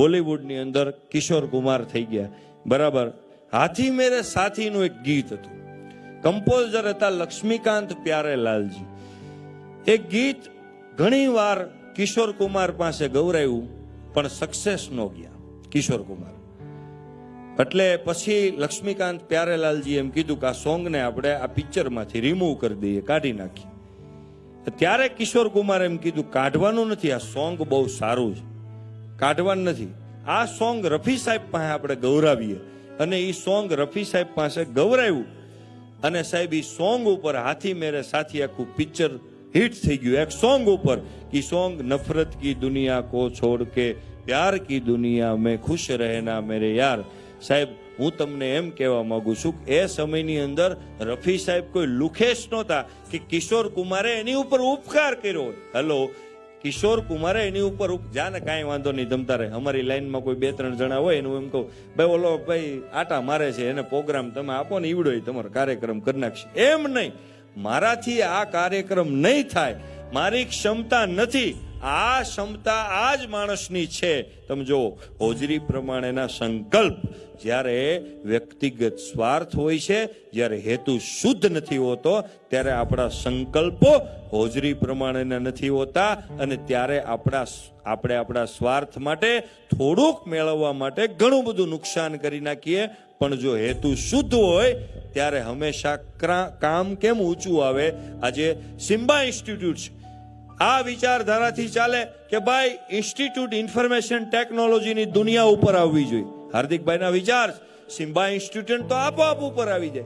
બોલિવૂડની અંદર કિશોર કુમાર થઈ ગયા. બરાબર? હાથી મેરે સાથીનું એક ગીત હતું. કમ્પોઝર હતા લક્ષ્મીકાંત પ્યારેલાલજી એ ગીત ઘણી વાર કિશોર કુમાર પાસે ગૌરાયું, પણ સક્સેસ ન ગયા કિશોર કુમાર. એટલે પછી લક્ષ્મીકાંત પ્યારેલાલજી એમ કીધું કે આ સોંગને આપણે આ પિક્ચરમાંથી રિમૂવ કરી દઈએ, કાઢી નાખીએ. ત્યારે કિશોર કુમાર એમ કીધું, કાઢવાનું નથી, આ સોંગ બહુ સારું છે. કાઢવાનું નથી. આ સોંગ રફી સાહેબ પાસે આપણે ગૌરાવીએ. અને એ સોંગ રફી સાહેબ પાસે ગૌરાવ્યું. અને સાહેબ એ સોંગ ઉપર હાથી મેરે સાથી આખું પિક્ચર હિટ થઈ ગયું. એક સોંગ ઉપર એ સોંગ, નફરત કી દુનિયા કો છોડ કે, પ્યાર કી દુનિયા મેં ખુશ રહેના મેરે યાર. સાહેબ, હું તમને એમ કહેવા માંગુ છું કે એ સમયની અંદર રફી સાહેબ કોઈ લુખેશ નહોતા કે કિશોર કુમારે એની ઉપર ઉપકાર કર્યો હેલો કિશોર કુમારે એની ઉપર ઉપ- જા ને કાંઈ વાંધો નહીં જમતા તારે અમારી લાઈનમાં કોઈ બે ત્રણ જણા હોય એનું એમ કહું, ભાઈ ઓલો ભાઈ આટા મારે છે, એને પ્રોગ્રામ તમે આપો ને ઈવડો તમારો કાર્યક્રમ કરી નાખશે. એમ નહીં. મારાથી આ કાર્યક્રમ નહીં થાય. મારી ક્ષમતા નથી. આ ક્ષમતા આ જ માણસની છે. તમે જુઓ, હોજરી પ્રમાણેના સંકલ્પ જ્યારે વ્યક્તિગત સ્વાર્થ હોય છે, જ્યારે હેતુ શુદ્ધ નથી હોતો, ત્યારે આપણા સંકલ્પો હોજરી પ્રમાણેના નથી હોતા અને ત્યારે આપણા આપણે આપણા સ્વાર્થ માટે થોડુંક મેળવવા માટે ઘણું બધું નુકસાન કરી નાખીએ. પણ જો હેતુ શુદ્ધ હોય, ત્યારે હંમેશા કામ કેમ ઊંચું આવે? આજે સિમ્બા ઇન્સ્ટિટ્યૂટ છે. આ વિચારધારાથી ચાલે કે ભાઈ ઇન્સ્ટિટ્યૂટ ઇન્ફોર્મેશન ટેકનોલોજીની દુનિયા ઉપર આવવી જોઈએ. હાર્દિકભાઈના વિચાર સિમ્બા ઇન્સ્ટિટ્યૂટ તો આપોઆપ ઉપર આવી જાય.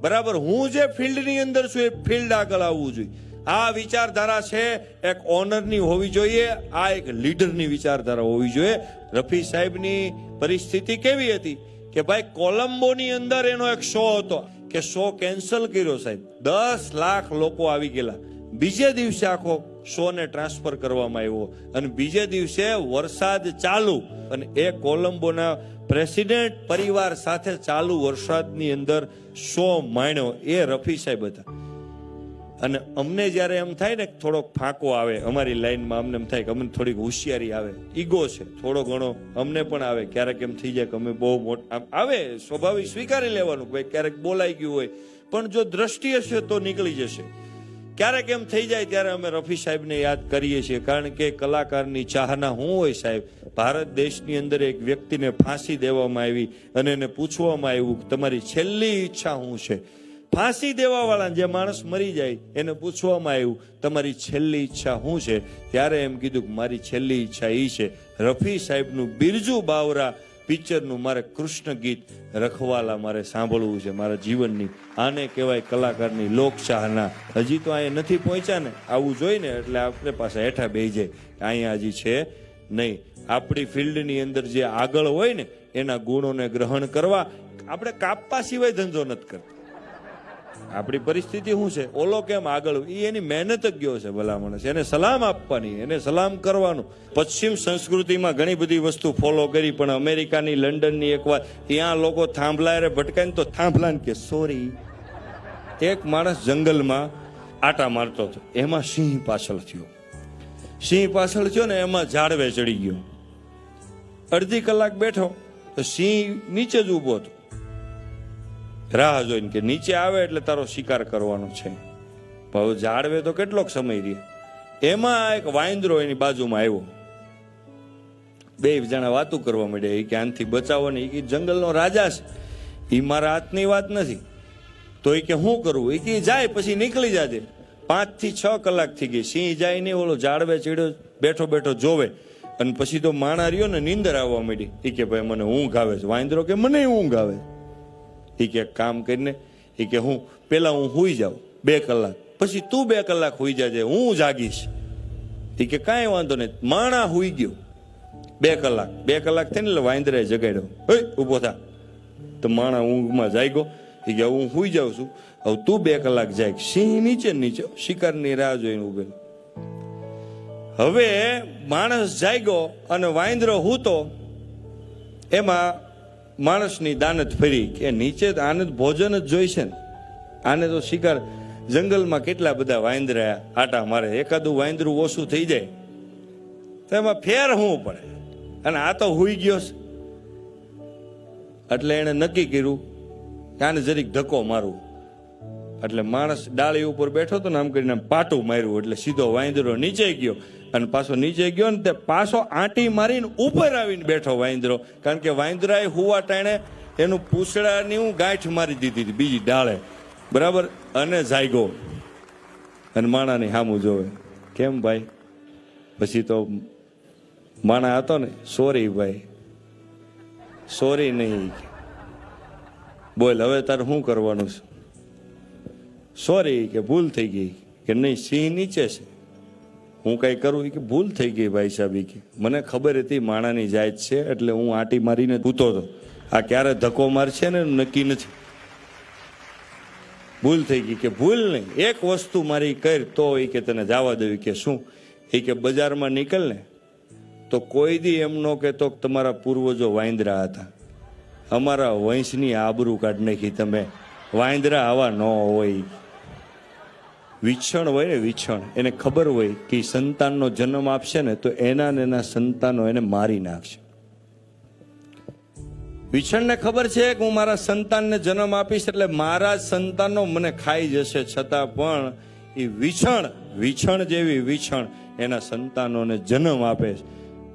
બરાબર, હું જે ફિલ્ડની અંદર છું એ ફિલ્ડ આગળ આવવું જોઈએ. આ વિચારધારા છે, એક ઓનરની હોવી જોઈએ, આ એક લીડરની વિચારધારા હોવી જોઈએ. રફી સાહેબની પરિસ્થિતિ કેવી હતી કે ભાઈ, કોલંબોની અંદર એનો એક શો હતો કે શો કેન્સલ કર્યો સાહેબ. દસ લાખ લોકો આવી ગયેલા. બીજે દિવસે આખો શો ને ટ્રાન્સફર કરવામાં આવ્યો. અને બીજે દિવસે વરસાદ ચાલુ. અને એ કોલંબોના પ્રેસિડેન્ટ પરિવાર સાથે ચાલુ વરસાદની અંદર શો માણ્યો. એ રફી સાહેબ હતા. અને અમને જ્યારે એમ થાય ને થોડોક ફાંકો આવે, અમારી લાઈનમાં અમને એમ થાય કે અમને થોડીક હોશિયારી આવે. ઈગો છે. થોડો ઘણો અમને પણ આવે. ક્યારેક એમ થઈ જાય કે અમે બહુ મોટા આવે, સ્વાભાવિક સ્વીકારી લેવાનું ભાઈ ક્યારેક બોલાઈ ગયું હોય. પણ જો દ્રષ્ટિ હશે તો નીકળી જશે. ક્યારેક એમ થઈ જાય ત્યારે અમે રફી સાહેબને યાદ કરીએ છીએ, કારણ કે કલાકારની ચાહના શું હોય સાહેબ, ભારત દેશની અંદર એક વ્યક્તિને ફાંસી દેવામાં આવી અને એને પૂછવામાં આવ્યું કે તમારી છેલ્લી ઈચ્છા શું છે? ફાંસી દેવાવાળા જે માણસ મરી જાય, એને પૂછવામાં આવ્યું, તમારી છેલ્લી ઈચ્છા શું છે? ત્યારે એમ કીધું કે મારી છેલ્લી ઈચ્છા એ છે. રફી સાહેબનું બિરજુ બાવરા પિક્ચરનું મારે કૃષ્ણ ગીત રખવાલા મારે સાંભળવું છે મારા જીવનની. આને કહેવાય કલાકારની લોકશાહના. હજી તો અહીંયા નથી પહોંચ્યા ને, આવું જોઈને એટલે આપણે પાસે હેઠા બેહી જાય. અહીંયા હજી છે નહીં. આપણી ફિલ્ડની અંદર જે આગળ હોય ને, એના ગુણોને ગ્રહણ કરવા. આપણે કાપવા સિવાય ધંધો નથી કરતા. આપણી પરિસ્થિતિ શું છે? ઓલો કેમ આગળ એ એની મહેનત જ ગયો છે ભલામણ છે. એને સલામ આપવાની, એને સલામ કરવાનું. પશ્ચિમ સંસ્કૃતિમાં ઘણી બધી વસ્તુ ફોલો કરી, પણ અમેરિકાની, લંડનની એક વાત ત્યાં લોકો થાંભલા રે ભટકાય ને તો થાંભલાને કે સોરી એક માણસ જંગલમાં આટા મારતો હતો. એમાં સિંહ પાછળ થયો. સિંહ પાછળ થયો ને એમાં ઝાડવે ચડી ગયો. અડધી કલાક બેઠો, તો સિંહ નીચે જ ઊભો હતો. રાહ જોઈને કે નીચે આવે એટલે તારો શિકાર કરવાનો છે. હવે જાળવે તો કેટલોક સમય રહે એમાં એક વાંદરો એની બાજુમાં આવ્યો. બે જણા વાતું કરવા માંડ્યા. એ કે આનથી બચાવો ને એ જંગલનો રાજા છે. એ મારા હાથની વાત નથી. તો એ કે શું કરવું એ કે જાય પછી નીકળી જાજે. પાંચથી છ કલાક થઈ ગઈ. સિંહ જાય નહીં, ઓલો ઝાડવે ચીડ્યો, બેઠો બેઠો જોવે. અને પછી તો માણા રહ્યો ને, નીંદર આવવા માંડી. એ કે ભાઈ, મને ઊંઘ આવે છે. વાંદરો કે, મને ઊંઘ આવે. છે એ કે કામ કરીને એ કે હું, પેલા હું હોઈ જાઉં બે કલાક. પછી તું બે કલાક હોઈ જાજે, હું જાગીશ. એ કે કાંઈ વાંધો નહીં. માણા હોઈ ગયો. બે કલાક. બે કલાક થઈને એટલે વાંદરે જગાડ્યો. હે, ઊભો થા. તો માણા ઊંઘમાં જાગ્યો. એ કે હું હોઈ જાઉં છું. હવે તું બે કલાક જાય સિંહ નીચે નીચે શિકારની રાહ જોઈને ઉભેલો હવે માણસ જાગ્યો અને વાંદરો હૂતો. એમાં માણસની દાનત ફરી કે નીચે તો આને તો ભોજન જ જોઈશે ને. આને તો શિકાર જંગલમાં કેટલા બધા વાંદરા આટા મારે. એકાદું વાંદરું ઓછું થઈ જાય. તો એમાં ફેર હોવું પડે. અને આ તો હુઈ ગયો છે. એટલે એણે નક્કી કર્યું કે આને જરીક ધક્કો મારવું એટલે માણસ ડાળી ઉપર બેઠો હતો ને આમ કરીને પાટું માર્યું. એટલે સીધો વાંદરો નીચે ગયો. અને પાછો નીચે ગયો ને તે પાછો આંટી મારીને ઉપર આવીને બેઠો વાંદરો. કારણ કે વાંદરાએ હુવા ટાણે એનું પૂછડાની હું ગાંઠ મારી દીધી હતી બીજી ડાળે. બરાબર? અને જાયગો અને માણાની સામું જોવે. કેમ ભાઈ? પછી તો માણા હતો ને, સોરી ભાઈ. સોરી નહીં. બોલ, હવે તારે શું કરવાનું છે? સોરી કે ભૂલ થઈ ગઈ, કે નહીં, સિંહ નીચે છે. હું કંઈ કરું કે ભૂલ થઈ ગઈ ભાઈ સાહેબ કે. મને ખબર હતી માણાની જાત છે એટલે હું આંટી મારીને ભૂતો હતો. આ ક્યારે ધક્કો મારશે ને નક્કી નથી. ભૂલ થઈ ગઈ કે ભૂલ નહીં. એક વસ્તુ મારી કર તો એ કે તને જવા દેવી કે શું? એ કે બજારમાં નીકળ ને તો કોઈ દી એમ ન કહેતો કે તમારા પૂર્વજો વાંદરા હતા. અમારા વંશની આબરૂ કાઢ નાખી તમે. વાંદરા આવા ન હોય. વિછણ હોય ને વિછણ, એને ખબર હોય કે સંતાનનો જન્મ આપશે ને તો એના ને એના સંતાનો એને મારી નાખશે. વિછણને ખબર છે કે હું મારા સંતાનને જન્મ આપીશ એટલે મારા સંતાનો મને ખાઈ જશે, છતાં પણ એ વિછણ વિછણ જેવી વિછણ એના સંતાનોને જન્મ આપે છે.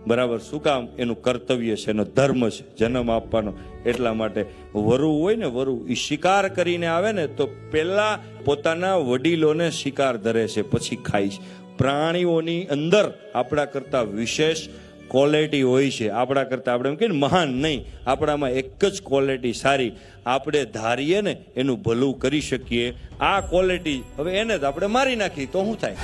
બરાબર? શું કામ? એનું કર્તવ્ય છે એનો ધર્મ છે, જન્મ આપવાનો. એટલા માટે વરુ હોય ને વરુ એ શિકાર કરીને આવે ને તો પહેલા પોતાના વડીલોને શિકાર ધરે છે, પછી ખાય છે. પ્રાણીઓની અંદર આપણા કરતા વિશેષ ક્વોલિટી હોય છે. આપણા કરતાં આપણે એમ કહીએ ને મહાન નહીં. આપણામાં એક જ ક્વોલિટી સારી. આપણે ધારીએ ને એનું ભલું કરી શકીએ. આ ક્વોલિટી હવે એને જ આપણે મારી નાખી. તો શું થાય?